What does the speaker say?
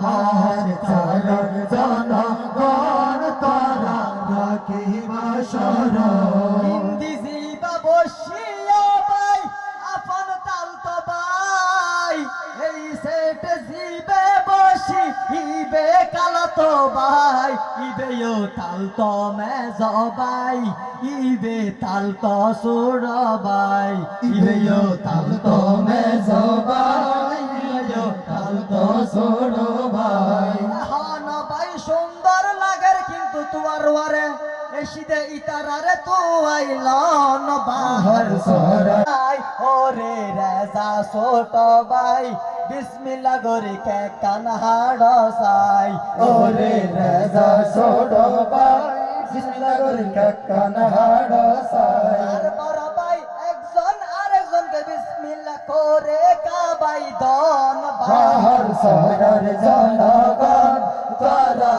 হাস চলো জনগণ তারা রাখিবা জিবা বসিয়া বাই আপন তাল তো বাই এই সেট জিবে বসি ইবে কালা তো ইবে ও তাল তো বাই ইবে তাল তো সুর ইবে ও তাল তো মেজ বাই ইবে ও তাল তো সুর তুয়ার ওয়ারে এসিদে ইতারারে তো আইলন বাহর সরাই ওরে রেজা ছোট ভাই বিসমিল্লাহ গরি কে কানহাড় সাই। ওরে রেজা ছোট ভাই বিসমিল্লাহ করে কাকান হাড় সাই। আর বড় ভাই একজন আরেকজনকে বিসমিল্লাহ করে কাবাই দন বাহার। সরার জনগণ তারা